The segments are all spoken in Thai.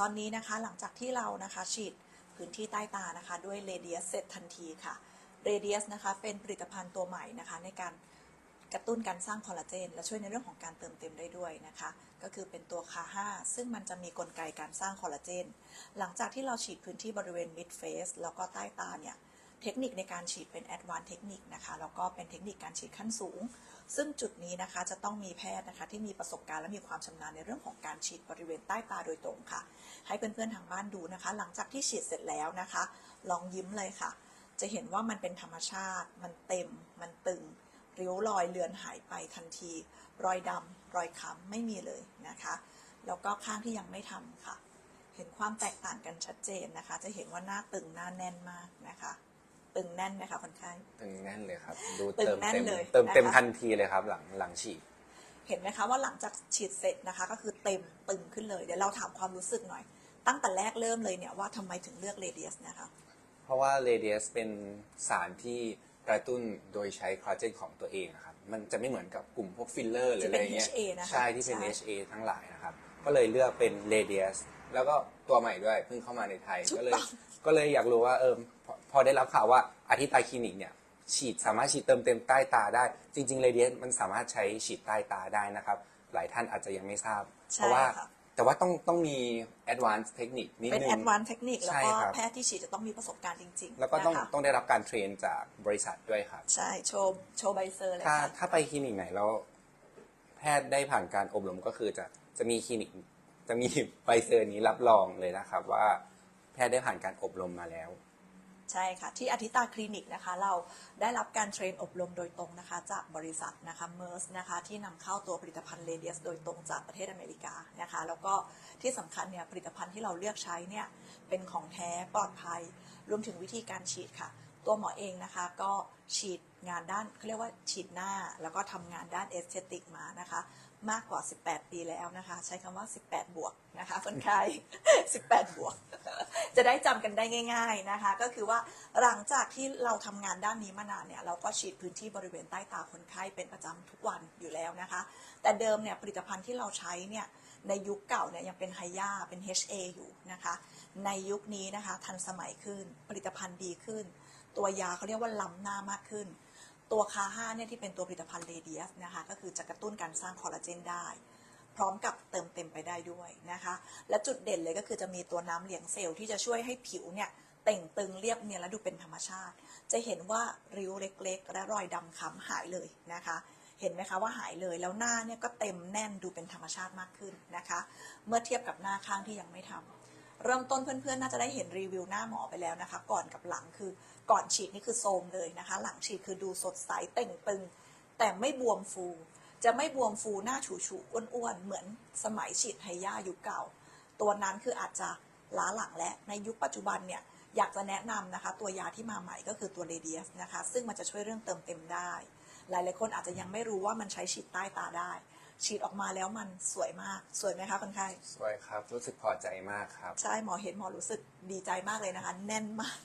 ตอนนี้นะคะหลังจากที่เรานะคะฉีดพื้นที่ใต้ตานะคะ ด้วยเรเดียสเสร็จทันทีค่ะเรเดียสนะคะเป็นผลิตภัณฑ์ตัวใหม่นะคะในการกระตุ้นการสร้างคอลลาเจน และช่วยในเรื่องของการเติมเต็มได้ด้วยนะคะ ก็คือเป็นตัวคา5ซึ่งมันจะมีกลไกการสร้างคอลลาเจน หลังจากที่เราฉีดพื้นที่บริเวณมิดเฟสแล้วก็ใต้ตาเนี่ย เทคนิคในการฉีดเป็นแอดวานเทคนิคนะคะแล้วก็เป็นเทคนิคการฉีดขั้นสูง ซึ่งจุดนี้นะคะจะต้องมีแพทย์นะคะที่มีประสบการณ์และมีความชำนาญในเรื่องของการฉีดบริเวณใต้ตาโดยตรงค่ะ ให้เพื่อนๆทางบ้านดูนะคะ หลังจากที่ฉีดเสร็จแล้วนะคะ ลองยิ้มเลยค่ะ จะเห็นว่ามันเป็นธรรมชาติ มันเต็ม มันตึงริ้วรอยเลือนหายไปทันที รอยดำรอยค้ำไม่มีเลยนะคะ แล้วก็ข้างที่ยังไม่ทำค่ะ เห็นความแตกต่างกันชัดเจนนะคะ จะเห็นว่าหน้าตึงหน้าแน่นมากนะคะ ตึงแน่นไหมคะคนไข้ตึงแน่นเลยครับ ดูตึงเติมแน่นเต็มเลยเติมเต็มนะคะทันทีเลยครับ หลังหลังฉีดเห็นไหมคะว่าหลังจากฉีดเสร็จนะคะ ก็คือเต็มตึงขึ้นเลย เดี๋ยวเราถามความรู้สึกหน่อย ตั้งแต่แรกเริ่มเลยเนี่ยว่าทำไมถึงเลือกเรเดียสนะคะเพราะว่าเรเดียสเป็นสารที่กระตุ้นโดยใช้คอลลาเจนของตัวเองอะครับมันจะไม่เหมือนกับกลุ่มพวกฟิลเลอร์หรืออะไรเงี้ยที่เป็น HA นะคะใช่ที่เป็นใช่ HA ทั้งหลายนะครับ ก็เลยเลือกเป็นเรเดียสแล้วก็ตัวใหม่ด้วยเพิ่งเข้ามาในไทยถูกก็เลยต้องก็เลยอยากรู้ว่าเออพอพอได้รับข่าวว่าอาทิตย์ตาคลินิกเนี่ย ฉีดสามารถฉีดเติมเต็มใต้ตาได้ จริงๆเรเดียสมันสามารถใช้ฉีดใต้ตาได้นะครับ หลายท่านอาจจะยังไม่ทราบใช่เพราะว่าค่ะ แต่ว่าต้องต้องมี advanced เทคนิคนิดเป็นนึง แอดวานเทคนิคแล้วใช่ก็ครับ แพทย์ที่ฉีดจะต้องมีประสบการณ์จริงๆแล้วก็ต้องนะคะต้องได้รับการเทรนจากบริษัทด้วยครับ ใช่โชว์โชว์ใบเซอร์เลยถ้าค่ะ ถ้าไปคลินิกไหนแล้วแพทย์ได้ผ่านการอบรมก็คือจะจะมีคลินิกจะมีใบเซอร์นี้รับรองเลยนะครับ ว่า แพทย์ได้ผ่านการอบรมมาแล้วใช่ค่ะ ที่อธิตาคลินิกนะคะ เราได้รับการเทรนอบรมโดยตรงนะคะ จากบริษัทนะคะเมอร์สนะคะที่นำเข้าตัวผลิตภัณฑ์เรเดียสโดยตรงจากประเทศอเมริกานะคะ แล้วก็ที่สำคัญเนี่ยผลิตภัณฑ์ที่เราเลือกใช้เนี่ยเป็นของแท้ปลอดภัย รวมถึงวิธีการฉีดค่ะ ตัวหมอเองนะคะ ก็ฉีดงานด้านเขาเรียกว่าฉีดหน้า แล้วก็ทำงานด้านเอสเตติกมานะคะ มากกว่า 18 ปีแล้วนะคะ ใช้คำว่า 18 บวกนะคะคนไข้18 บวก จะได้จำกันได้ง่าย ๆนะคะ ก็คือว่าหลังจากที่เราทำงานด้านนี้มานานเนี่ย เราก็ฉีดพื้นที่บริเวณใต้ตาคนไข้เป็นประจำทุกวันอยู่แล้วนะคะ แต่เดิมเนี่ยผลิตภัณฑ์ที่เราใช้เนี่ยในยุคเก่าเนี่ยยังเป็นไฮยาเป็น HA อยู่นะคะ ในยุคนี้นะคะทันสมัยขึ้นผลิตภัณฑ์ดีขึ้น ตัวยาเขาเรียกว่าล้ำหน้ามากขึ้น ตัวคาห้าเนี่ยที่เป็นตัวผลิตภัณฑ์เรเดียสนะคะก็คือจะกระตุ้นการสร้างคอลลาเจนได้ พร้อมกับเติมเต็มไปได้ด้วยนะคะ และจุดเด่นเลยก็คือจะมีตัวน้ำเหลียงเซลล์ที่จะช่วยให้ผิวเนี่ยเต่งตึงเรียบเนียนและดูเป็นธรรมชาติ จะเห็นว่าริ้วเล็ก ๆ และรอยดำค้ำหายเลยนะคะเห็นไหมคะว่าหายเลยแล้วหน้าเนี่ยก็เต็มแน่นดูเป็นธรรมชาติมากขึ้นนะคะ เมื่อเทียบกับหน้าข้างที่ยังไม่ทำ เริ่มต้นเพื่อนๆ น่าจะได้เห็นรีวิวหน้าหมอไปแล้วนะคะ ก่อนกับหลังคือก่อนฉีดนี่คือโทมเลยนะคะ หลังฉีดคือดูสดใสเต่งตึง แต่ไม่บวมฟู จะไม่บวมฟูหน้าฉูฉูอ้วนๆ เหมือนสมัยฉีดไฮย่ายุคเก่า ตัวนั้นคืออาจจะล้าหลังและในยุคปัจจุบันเนี่ยอยากจะแนะนำนะคะ ตัวยาที่มาใหม่ก็คือตัวเรเดียสนะคะ ซึ่งมันจะช่วยเรื่องเติมเต็มได้ หลายๆคนอาจจะยังไม่รู้ว่ามันใช้ฉีดใต้ตาได้ ฉีดออกมาแล้วมันสวยมากสวยไหมคะคนไข้สวยครับ รู้สึกพอใจมากครับ ใช่หมอเห็นหมอรู้สึกดีใจมากเลยนะคะ แน่นมาก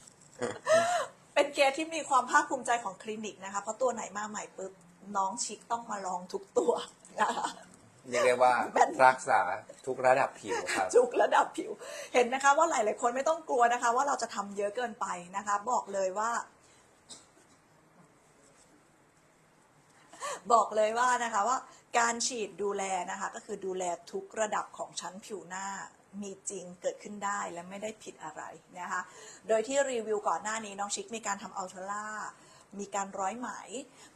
เป็นเคสที่มีความภาคภูมิใจของคลินิกนะคะ เพราะตัวไหนมาใหม่ปุ๊บน้องชิคต้องมาลองทุกตัวนะคะเรียกได้ว่าแม่นรักษาทุกระดับผิวครับทุกระดับผิว เห็นนะคะว่าหลาย ๆ คนไม่ต้องกลัวนะคะ ว่าเราจะทำเยอะเกินไปนะคะ บอกเลยว่า บอกเลยว่านะคะว่าการฉีดดูแลนะคะ ก็คือดูแลทุกระดับของชั้นผิวหน้ามีจริงเกิดขึ้นได้และไม่ได้ผิดอะไรนะคะ โดยที่รีวิวก่อนหน้านี้น้องชิคมีการทำอัลทรามีการร้อยไหม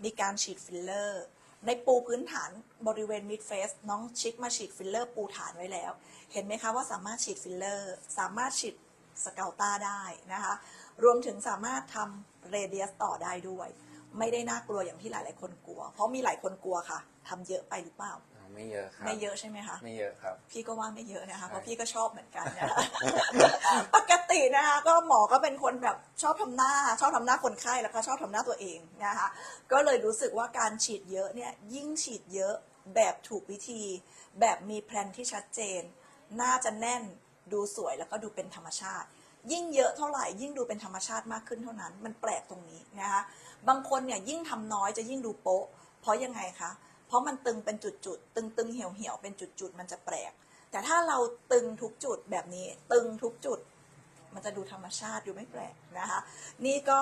มีการฉีดฟิลเลอร์ ในปูพื้นฐานบริเวณมิดเฟสน้องชิคมาฉีดฟิลเลอร์ปูฐานไว้แล้ว เห็นไหมคะว่าสามารถฉีดฟิลเลอร์ สามารถฉีดสเกลต้าได้นะคะ รวมถึงสามารถทำเรเดียสต่อได้ด้วย ไม่ได้น่ากลัวอย่างที่หลาย ๆ คนกลัว เพราะมีหลายคนกลัวค่ะทำเยอะไปหรือเปล่า ไม่เยอะครับไม่เยอะใช่ไหมคะไม่เยอะครับ พี่ก็ว่าไม่เยอะนะคะใช่เพราะพี่ก็ชอบเหมือนกันนะคะปกตินะคะก็หมอก็เป็นคนแบบชอบทำหน้า ชอบทำหน้าคนไข้แล้วก็ชอบทำหน้าตัวเองนะคะก็เลยรู้สึกว่าการฉีดเยอะเนี่ยยิ่งฉีดเยอะแบบถูกวิธี แบบมีแพลนที่ชัดเจน น่าจะแน่นดูสวยแล้วก็ดูเป็นธรรมชาติ ยิ่งเยอะเท่าไหร่ ยิ่งดูเป็นธรรมชาติมากขึ้นเท่านั้น มันแปลกตรงนี้นะคะบางคนเนี่ยยิ่งทำน้อยจะยิ่งดูโป๊ะ เพราะยังไงคะ เพราะมันตึงเป็นจุดๆ ตึงๆเหี่ยวๆเป็นจุดๆ มันจะแปลกแแต่ถ้าเราตึงทุกจุดแบบนี้ ตึงทุกจุด มันจะดูธรรมชาติดูไม่แปลกนะคะ นี่ก็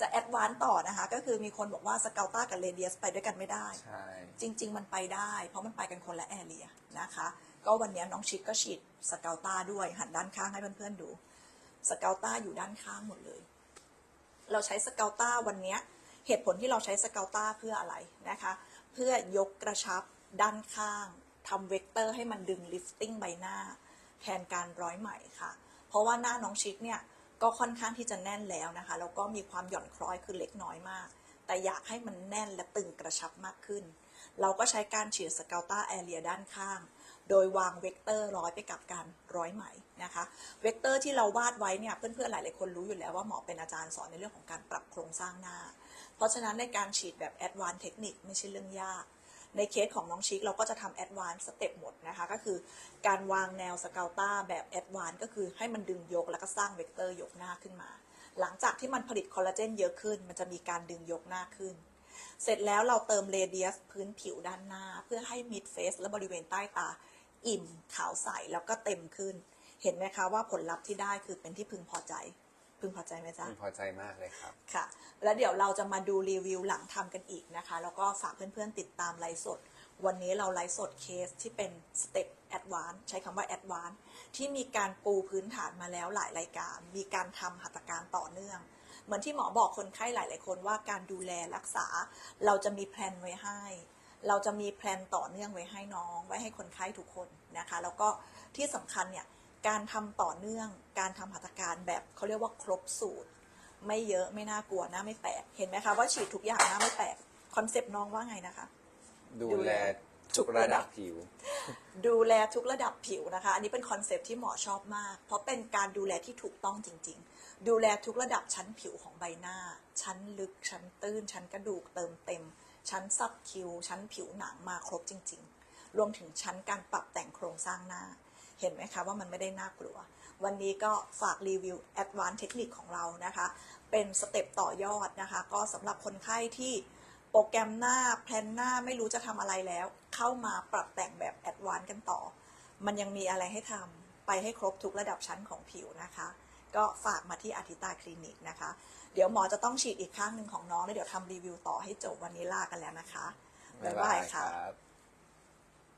จะแอดวานซ์ต่อนะคะ ก็คือมีคนบอกว่าสเกลต้ากับเรเดียสไปด้วยกันไม่ได้ใช่จริง ๆ มันไปได้ เพราะมันไปกันคนละแอเรียนะคะ ก็วันนี้น้องชิดก็ฉีดสเกลต้าด้วยหันด้านข้างให้เพื่อนๆดู สเกลต้าอยู่ด้านข้างหมดเลย เราใช้สเกลต้าวันนี้เหตุผลที่เราใช้สเกลต้าเพื่ออะไรนะคะ เพื่อยกกระชับด้านข้างทำเวกเตอร์ให้มันดึงลิฟติ้งใบหน้า แทนการร้อยไหมค่ะ เพราะว่าหน้าน้องชิดเนี่ยก็ค่อนข้างที่จะแน่นแล้วนะคะ แล้วก็มีความหย่อนคล้อยคือเล็กน้อยมาก แต่อยากให้มันแน่นและตึงกระชับมากขึ้น เราก็ใช้การฉีดสเกลต้าแอเรียด้านข้าง โดยวางเวกเตอร์ร้อยไปกับการร้อยไหมนะคะ เวกเตอร์ที่เราวาดไว้เนี่ยเพื่อนๆหลายๆคนรู้อยู่แล้วว่าหมอเป็นอาจารย์สอนในเรื่องของการปรับโครงสร้างหน้า เพราะฉะนั้นในการฉีดแบบแอดวานเทคนิคไม่ใช่เรื่องยากในเคสของน้องชิคเราก็จะทำแอดวานสเต็ปหมดนะคะ ก็คือการวางแนวสเกลต้าแบบแอดวานก็คือให้มันดึงยกแล้วก็สร้างเวกเตอร์ยกหน้าขึ้นมา หลังจากที่มันผลิตคอลลาเจนเยอะขึ้น มันจะมีการดึงยกหน้าขึ้น เสร็จแล้วเราเติมเรเดียสพื้นผิวด้านหน้า เพื่อให้มิดเฟสและบริเวณใต้ตา อิ่มขาวใสแล้วก็เต็มขึ้น เห็นไหมคะว่าผลลัพธ์ที่ได้คือเป็นที่พึงพอใจ พึงพอใจไหมจ๊ะพอใจมากเลยครับค่ะ แล้วเดี๋ยวเราจะมาดูรีวิวหลังทำกันอีกนะคะ แล้วก็ฝากเพื่อนๆติดตามไลฟ์สด วันนี้เราไลฟ์สดเคสที่เป็นสเต็ปแอดวานใช้คำว่าแอดวานที่มีการปูพื้นฐานมาแล้วหลายรายการ มีการทำหัตถการต่อเนื่อง เหมือนที่หมอบอกคนไข้หลาย ๆ คนว่าการดูแลรักษา เราจะมีแพลนไว้ให้ เราจะมีแพลนต่อเนื่องไว้ให้น้อง ไว้ให้คนไข้ทุกคนนะคะ แล้วก็ที่สำคัญเนี่ยการทำต่อเนื่อง การทำหัตถการแบบเขาเรียกว่าครบสูตร ไม่เยอะไม่น่ากลัวหน้าไม่แปลกเห็นไหมคะว่าฉีดทุกอย่างหน้าไม่แปลกคอนเซปต์น้องว่าไงนะคะ ดูแลทุกระดับผิว ดูแลทุกระดับผิวนะคะ อันนี้เป็นคอนเซปต์ที่หมอชอบมาก เพราะเป็นการดูแลที่ถูกต้องจริง ๆ ดูแลทุกระดับชั้นผิวของใบหน้า ชั้นลึกชั้นตื้น ชั้นกระดูกเติมเต็ม ชั้นซับคิวชั้นผิวหนังมาครบจริง ๆ รวมถึงชั้นการปรับแต่งโครงสร้างหน้า เห็นไหมคะว่ามันไม่ได้น่ากลัว วันนี้ก็ฝากรีวิว Advanced เทคนิคของเรานะคะ เป็นสเต็ปต่อยอดนะคะ ก็สำหรับคนไข้ที่โปรแกรมหน้าแพลนหน้าไม่รู้จะทำอะไรแล้ว เข้ามาปรับแต่งแบบแอดวานซ์กันต่อ มันยังมีอะไรให้ทำไปให้ครบทุกระดับชั้นของผิวนะคะ ก็ฝากมาที่อาทิตาคลินิกนะคะ เดี๋ยวหมอจะต้องฉีดอีกข้างหนึ่งของน้องแล้วเดี๋ยวทำรีวิวต่อให้จบวันนี้ลากันแล้วนะคะ บ๊ายบายค่ะครับ